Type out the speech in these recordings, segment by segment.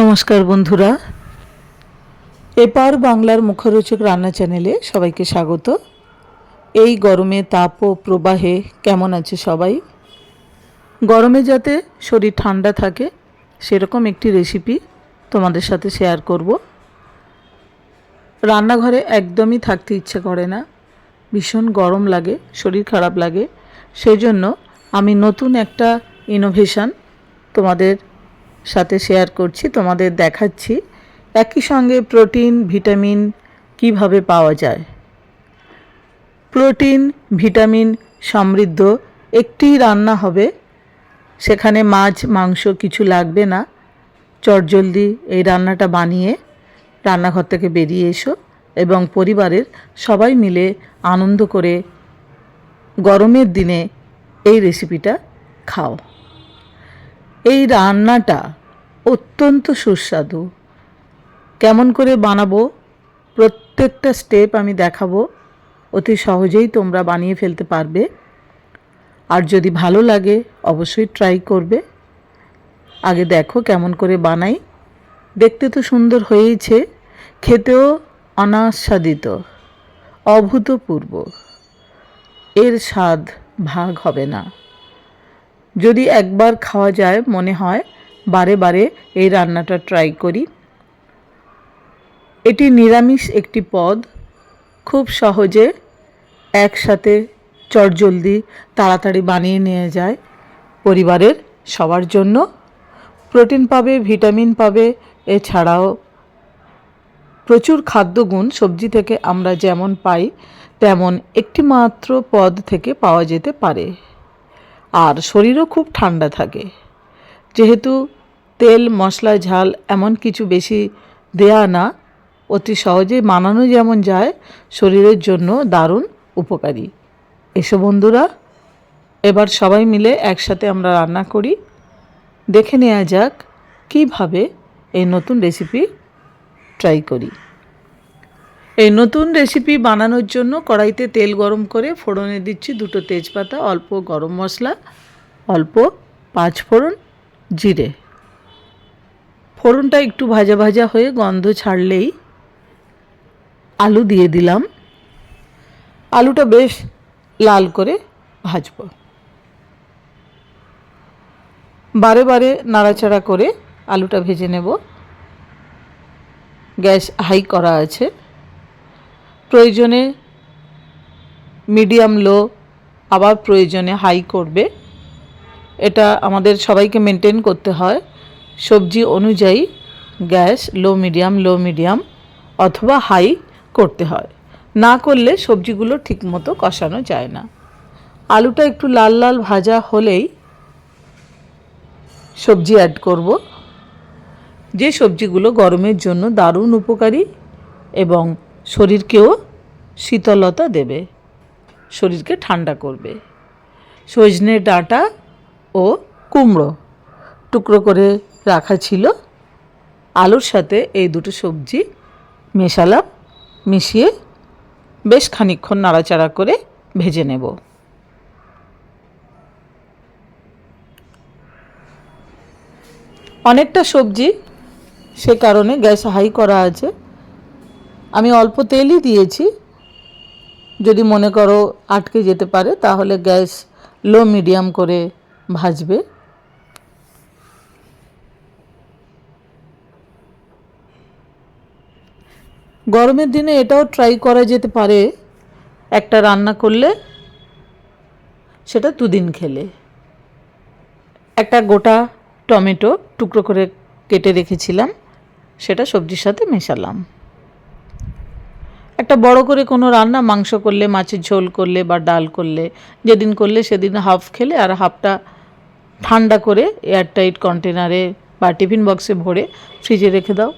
নমস্কার বন্ধুরা। এপার বাংলার মুখরোচক রান্না চ্যানেলে সবাইকে স্বাগত। এই গরমে তাপ ও প্রবাহে কেমন আছে সবাই? গরমে যাতে শরীর ঠান্ডা থাকে, সেরকম একটি রেসিপি তোমাদের সাথে শেয়ার করব। রান্নাঘরে একদমই থাকতে ইচ্ছে করে না। ভীষণ গরম লাগে, শরীর খারাপ লাগে। সেই জন্য আমি নতুন একটা ইনোভেশন তোমাদের সাথে শেয়ার করছি, তোমাদের দেখাচ্ছি। একই সঙ্গে প্রোটিন ভিটামিন কীভাবে পাওয়া যায়? প্রোটিন ভিটামিন সমৃদ্ধ। একটি রান্না হবে, সেখানে মাছ, মাংস কিছু লাগবে না। চটজলদি এই রান্নাটা বানিয়ে রান্নাঘর থেকে বেরিয়ে এসো এবং পরিবারের সবাই মিলে আনন্দ করে গরমের দিনে এই রেসিপিটা খাও। এই রান্নাটা অত্যন্ত সুস্বাদু। কেমন করে বানাবো? প্রত্যেকটা স্টেপ আমি দেখাবো। অতি সহজেই তোমরা বানিয়ে ফেলতে পারবে। আর যদি ভালো লাগে, অবশ্যই ট্রাই করবে। আগে দেখো কেমন করে বানাই। দেখতে তো সুন্দর হয়েইছে। খেতেও অনাস্বাদিত, অভূতপূর্ব। এর স্বাদ ভাগ হবে না। যদি একবার খাওয়া যায় মনে হয়, বারে বারে এই রান্নাটা ট্রাই করি। এটি নিরামিষ একটি পদ। খুব সহজে একসাথে চটজলদি তাড়াতাড়ি বানিয়ে নিয়ে যায় পরিবারের সবার জন্য। প্রোটিন পাবে, ভিটামিন পাবে, এছাড়াও প্রচুর খাদ্যগুণ সবজি থেকে আমরা যেমন পাই, তেমন একটি মাত্র পদ থেকে পাওয়া যেতে পারে। আর শরীরও খুব ঠান্ডা থাকে। যেহেতু তেল, মশলা, ঝাল এমন কিছু বেশি দেয়া না, অতি সহজে মানানো যেমন যায়, শরীরের জন্য দারুণ উপকারী। এসো বন্ধুরা, এবার সবাই মিলে একসাথে আমরা রান্না করি। দেখে নেওয়া যাক কীভাবে এই নতুন রেসিপি ট্রাই করি। এই নতুন রেসিপি বানানোর জন্য কড়াইতে তেল গরম করে ফোড়নে দিচ্ছি দুটো তেজপাতা, অল্প গরম মশলা, অল্প পাঁচ ফোড়ন জিরে। ফোড়নটা একটু ভাজা ভাজা হয়ে গন্ধ ছাড়লেই আলু দিয়ে দিলাম। আলুটা বেশ লাল করে ভাজব। বারে বারে নাড়াচাড়া করে আলুটা ভেজে নেব। গ্যাস হাই করা আছে। প্রয়োজনে মিডিয়াম লো আবার প্রয়োজনে হাই করবে। এটা আমাদের সবাইকে মেনটেন করতে হয়। সবজি অনুযায়ী gas low, medium low, medium অথবা হাই করতে হয়। না করলে সবজিগুলো ঠিকমতো কষানো যায় না। আলুটা একটু লাল লাল ভাজা হলেই সবজি অ্যাড করব। যে সবজিগুলো গরমের জন্য দারুণ উপকারী এবং শরীরকেও শীতলতা দেবে, শরীরকে ঠান্ডা করবে। সজনে ডাঁটা ও কুমড়ো টুকরো করে রাখা ছিল। আলুর সাথে এই দুটো সবজি মেশালাম, মিশিয়ে বেশ খানিকক্ষণ নাড়াচাড়া করে ভেজে নেব। অনেকটা সবজি সে কারণে গ্যাস হাই করা আছে। আমি অল্প তেলই দিয়েছি। যদি মনে করো আটকে যেতে পারে, তাহলে গ্যাস লো মিডিয়াম করে ভাজবে। গরমের দিনে এটাও ট্রাই করা যেতে পারে, একটা রান্না করলে, সেটা দুদিন খেলে। একটা গোটা টমেটো টুকরো করে কেটে রেখেছিলাম, সেটা সবজির সাথে মেশালাম। একটা বড় করে কোনো রান্না, মাংস করলে, মাছের ঝোল করলে বা ডাল করলে, যেদিন করলে সেদিন হাফ খেলে আর হাফটা ঠান্ডা করে এয়ারটাইট কন্টেনারে বা টিফিন বক্সে ভরে ফ্রিজে রেখে দাও।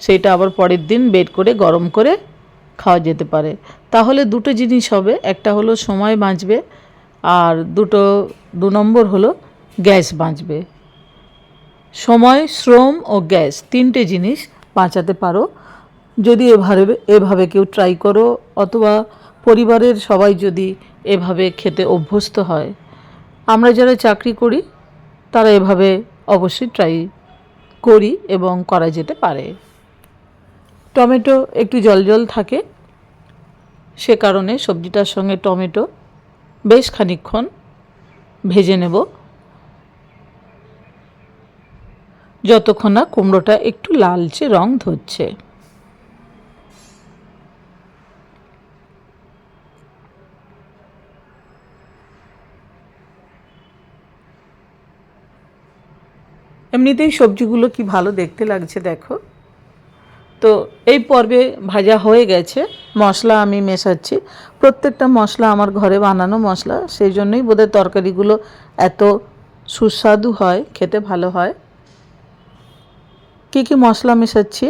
সেইটা আবার পরের দিন বের করে গরম করে খাওয়া যেতে পারে। তাহলে দুটো জিনিস হবে। একটা হলো সময় বাঁচবে আর দুটো, দু নম্বর হলো গ্যাস বাঁচবে। সময়, শ্রম ও গ্যাস তিনটে জিনিস বাঁচাতে পারো। যদি এভাবে এভাবে কেউ ট্রাই করো, অথবা পরিবারের সবাই যদি এভাবে খেতে অভ্যস্ত হয়। আমরা যারা চাকরি করি, তারা এভাবে অবশ্যই ট্রাই করি এবং করা যেতে পারে। টমেটো একটু জল জল থাকে। সে কারণে সবজিটার সঙ্গে টমেটো বেশ খানিকক্ষণ ভেজে নেব। যতক্ষণ না কুমড়োটা একটু লালচে রং ধরছে। এমনিতেই সবজিগুলো কি ভালো দেখতে লাগছে দেখো। তো এই পর্বে ভাজা হয়ে গেছে, মশলা আমি মেশাচ্ছি। প্রত্যেকটা মশলা আমার ঘরে বানানো মশলা, সেই জন্যই বোধহয় তরকারিগুলো এত সুস্বাদু হয়, খেতে ভালো হয়। কী কী মশলা মেশাচ্ছি?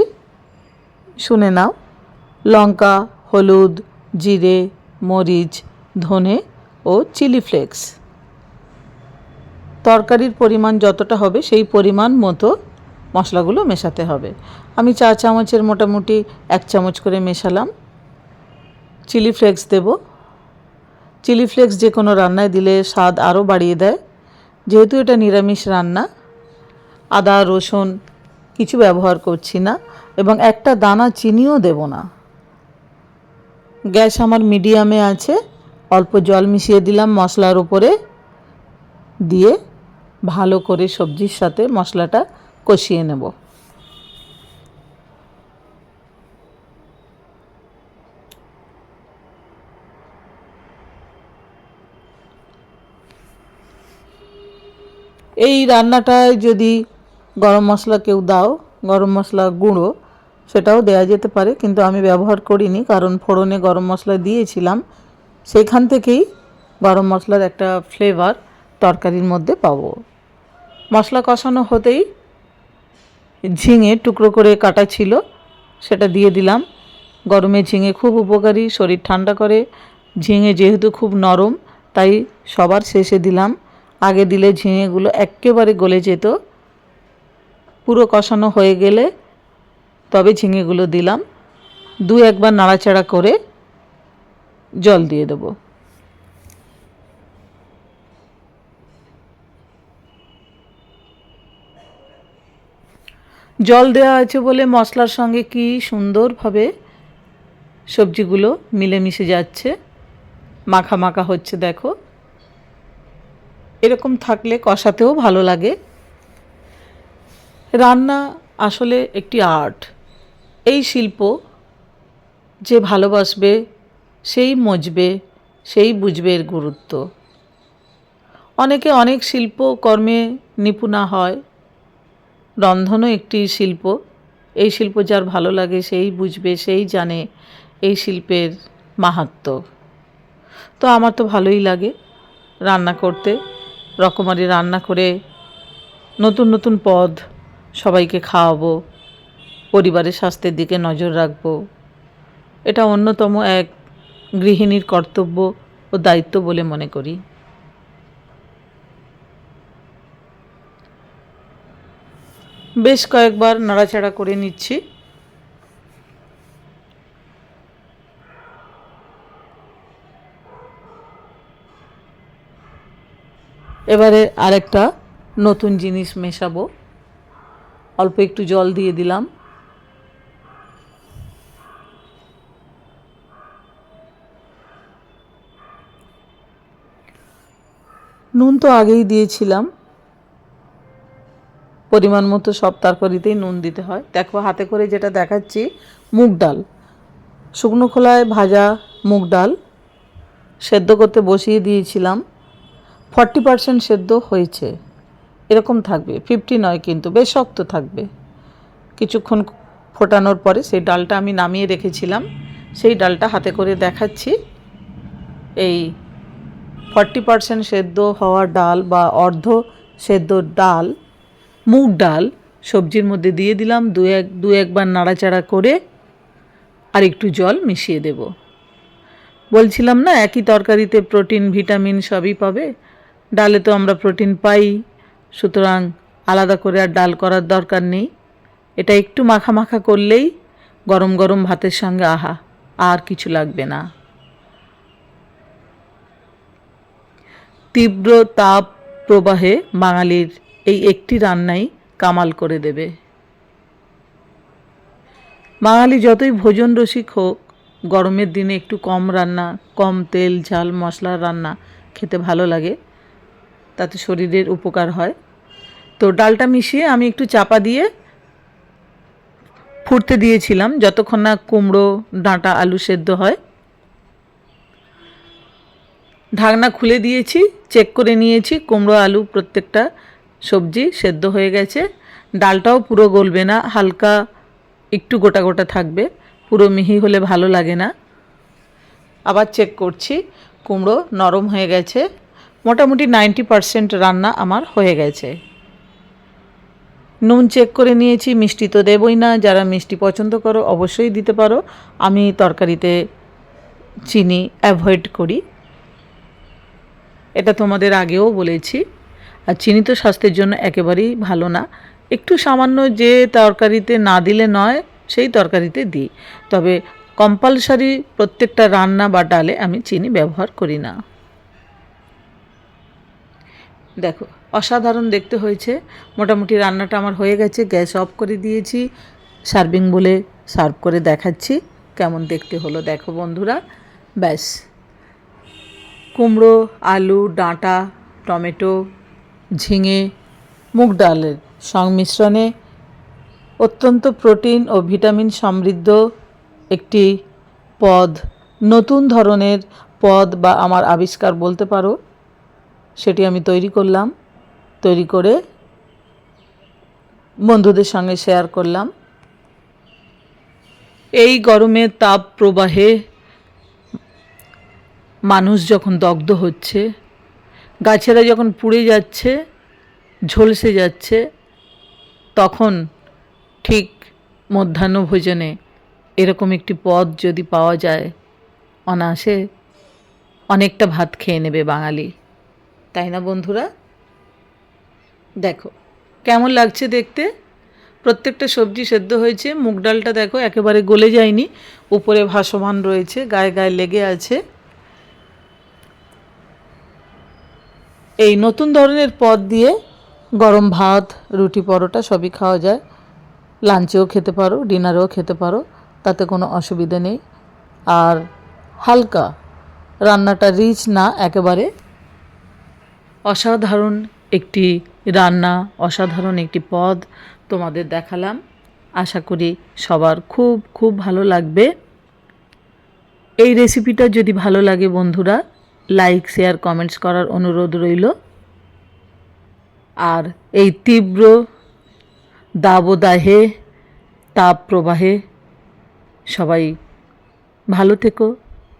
শুনে নাও। লঙ্কা, হলুদ, জিরে, মরিচ, ধনে ও চিলি ফ্লেক্স। তরকারির পরিমাণ যতটা হবে, সেই পরিমাণ মতো মশলাগুলো মেশাতে হবে। আমি চা চামচের মোটামুটি এক চামচ করে মেশালাম। চিলি ফ্লেক্স দেব। চিলি ফ্লেক্স যে কোনো রান্নায় দিলে স্বাদ আরও বাড়িয়ে দেয়। যেহেতু এটা নিরামিষ রান্না, আদা, রসুন কিছু ব্যবহার করছি না এবং একটা দানা চিনিও দেব না। গ্যাস আমার মিডিয়ামে আছে, অল্প জল মিশিয়ে দিলাম মশলার উপরে দিয়ে ভালো করে সবজির সাথে মশলাটা কষিয়ে নেব। এই রান্নাটায় যদি গরম মশলা কেউ দাও, গরম মশলা গুঁড়ো, সেটাও দেওয়া যেতে পারে, কিন্তু আমি ব্যবহার করিনি, কারণ ফোড়নে গরম মশলা দিয়েছিলাম। সেখান থেকেই গরম মশলার একটা ফ্লেভার তরকারির মধ্যে পাবো। মশলা কষানো হতেই ঝিঙে টুকরো করে কাটা ছিল, সেটা দিয়ে দিলাম। গরমে ঝিঙে খুব উপকারী, শরীর ঠান্ডা করে। ঝিঙে যেহেতু খুব নরম, তাই সবার শেষে দিলাম। আগে দিলে ঝিঙেগুলো একেবারে গলে যেত। পুরো কষানো হয়ে গেলে তবে ঝিঙেগুলো দিলাম। দু একবার নাড়াচাড়া করে জল দিয়ে দেবো। জল দেওয়া আছে বলে মশলার সঙ্গে কি সুন্দরভাবে সবজিগুলো মিলেমিশে যাচ্ছে? মাখা মাখা হচ্ছে, দেখো। এরকম থাকলে কষাতেও ভালো লাগে। রান্না আসলে একটি আর্ট। এই শিল্প যে ভালোবাসবে, সেই মজবে, সেই বুঝবে এর গুরুত্ব। অনেকে অনেক শিল্প কর্মে নিপুণা হয়। রন্ধনও একটি শিল্প। এই শিল্প যার ভালো লাগে সেই বুঝবে, সেই জানে এই শিল্পের মাহাত্ম। তো আমার তো ভালোই লাগে রান্না করতে। রকমারি রান্না করে নতুন নতুন পদ সবাইকে খাওয়াবো, পরিবারের স্বাস্থ্যের দিকে নজর রাখব। এটা অন্যতম এক গৃহিণীর কর্তব্য ও দায়িত্ব বলে মনে করি। বেশ কয়েকবার নাড়াচাড়া করে নিচ্ছি। এবারে আরেকটা নতুন জিনিস মেশাবো। অল্প একটু জল দিয়ে দিলাম। নুন তো আগেই দিয়েছিলাম। পরিমাণ মতো সব তরকারিতেই নুন দিতে হয়। দেখো, হাতে করে যেটা দেখাচ্ছি, মুগ ডাল। শুকনো খোলায় ভাজা মুগ ডাল সেদ্ধ করতে বসিয়ে দিয়েছিলাম। ফর্টি পারসেন্ট সেদ্ধ হয়েছে। এরকম থাকবে, ফিফটি নয় কিন্তু, বেশ শক্ত থাকবে। কিছুক্ষণ ফোটানোর পরে সেই ডালটা আমি নামিয়ে রেখেছিলাম। সেই ডালটা হাতে করে দেখাচ্ছি। এই ফর্টি পারসেন্ট সেদ্ধ হওয়া ডাল বা অর্ধ সেদ্ধ ডাল মুগ ডাল সবজির মধ্যে দিয়ে দিলাম, দু এক, দু একবার নাড়াচাড়া করে আর একটু জল মিশিয়ে দেব। বলছিলাম না, একই তরকারিতে প্রোটিন, ভিটামিন সবই পাবে। ডালে তো আমরা প্রোটিন পাই, সুতরাং আলাদা করে আর ডাল করার দরকার নেই। এটা একটু মাখা মাখা করলেই গরম গরম ভাতের সঙ্গে আহা, আর কিছু লাগবে না। তীব্র তাপ প্রবাহে বাঙালির এই একটি রান্নাই কামাল করে দেবে। বাঙালি যতই ভোজন রসিক হোক, গরমের দিনে একটু কম রান্না, কম তেল, ঝাল মশলার রান্না খেতে ভালো লাগে। তাতে শরীরের উপকার হয়। তো ডালটা মিশিয়ে আমি একটু চাপা দিয়ে ফুটতে দিয়েছিলাম, যতক্ষণ না কুমড়ো, ডাঁটা, আলু সেদ্ধ হয়। ঢাকনা খুলে দিয়েছি, চেক করে নিয়েছি, কুমড়ো, আলু প্রত্যেকটা সবজি সেদ্ধ হয়ে গেছে। ডালটাও পুরো গলবে না, হালকা একটু গোটা গোটা থাকবে। পুরো মিহি হলে ভালো লাগে না। আবার চেক করছি, কুমড়ো নরম হয়ে গেছে। মোটামুটি নাইনটি পারসেন্ট রান্না আমার হয়ে গেছে। নুন চেক করে নিয়েছি, মিষ্টি তো দেবই না। যারা মিষ্টি পছন্দ করো অবশ্যই দিতে পারো। আমি তরকারিতে চিনি অ্যাভয়েড করি। এটা তোমাদের আগেও বলেছি। আর চিনি তো স্বাস্থ্যের জন্য একেবারেই ভালো না। একটু সামান্য যে তরকারিতে না দিলে নয়, সেই তরকারিতে দিই। তবে কম্পালসারি প্রত্যেকটা রান্না বা ডালে আমি চিনি ব্যবহার করি না। দেখো, অসাধারণ দেখতে হয়েছে। মোটামুটি রান্নাটা আমার হয়ে গেছে, গ্যাস অফ করে দিয়েছি। সার্ভিং বলে সার্ভ করে দেখাচ্ছি, কেমন দেখতে হলো দেখো বন্ধুরা। ব্যাস। কুমড়ো, আলু, ডাঁটা, টমেটো ঝিঙে, মুগ ডালের সংমিশ্রণে অত্যন্ত প্রোটিন ও ভিটামিন সমৃদ্ধ একটি পদ, নতুন ধরনের পদ বা আমার আবিষ্কার বলতে পারো, সেটি আমি তৈরি করলাম, তৈরি করে বন্ধুদের সঙ্গে শেয়ার করলাম। এই গরমে তাপ প্রবাহে মানুষ যখন দগ্ধ হচ্ছে গাছেরা যখন পুড়ে যাচ্ছে, ঝলসে যাচ্ছে, তখন ঠিক মধ্যাহ্নভোজনে এরকম একটি পদ যদি পাওয়া যায়, অনায়াসে অনেকটা ভাত খেয়ে নেবে বাঙালি। তাই না বন্ধুরা? দেখো, কেমন লাগছে দেখতে? প্রত্যেকটা সবজি সেদ্ধ হয়েছে, মুগ ডালটা দেখো একেবারে গলে যায়নি, উপরে ভাসমান রয়েছে, গায়ে গায়ে লেগে আছে। এই নতুন ধরনের পদ দিয়ে গরম ভাত, রুটি, পরোটা সবই খাওয়া যায়। লাঞ্চেও খেতে পারো, ডিনারেও খেতে পারো, তাতে কোনো অসুবিধা নেই। আর হালকা, রান্নাটা রিচ না, একেবারে অসাধারণ একটি রান্না, অসাধারণ একটি পদ তোমাদের দেখালাম। আশা করি সবার খুব খুব ভালো লাগবে। এই রেসিপিটা যদি ভালো লাগে বন্ধুরা লাইক শেয়ার কমেন্টস করার অনুরোধ রইল। আর এই তীব্র দাবদাহে, তাপ প্রবাহে সবাই ভালো থেকো,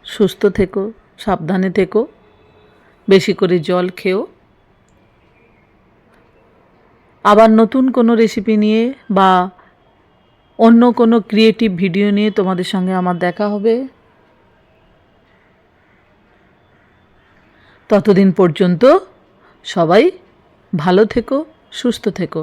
সুস্থ থেকো, সাবধানে থেকো, বেশি করে জল খেও। আবার নতুন কোনো রেসিপি নিয়ে বা অন্য কোনো ক্রিয়েটিভ ভিডিও নিয়ে তোমাদের সঙ্গে আমার দেখা হবে। ততদিন পর্যন্ত সবাই ভালো থেকো সুস্থ থেকো।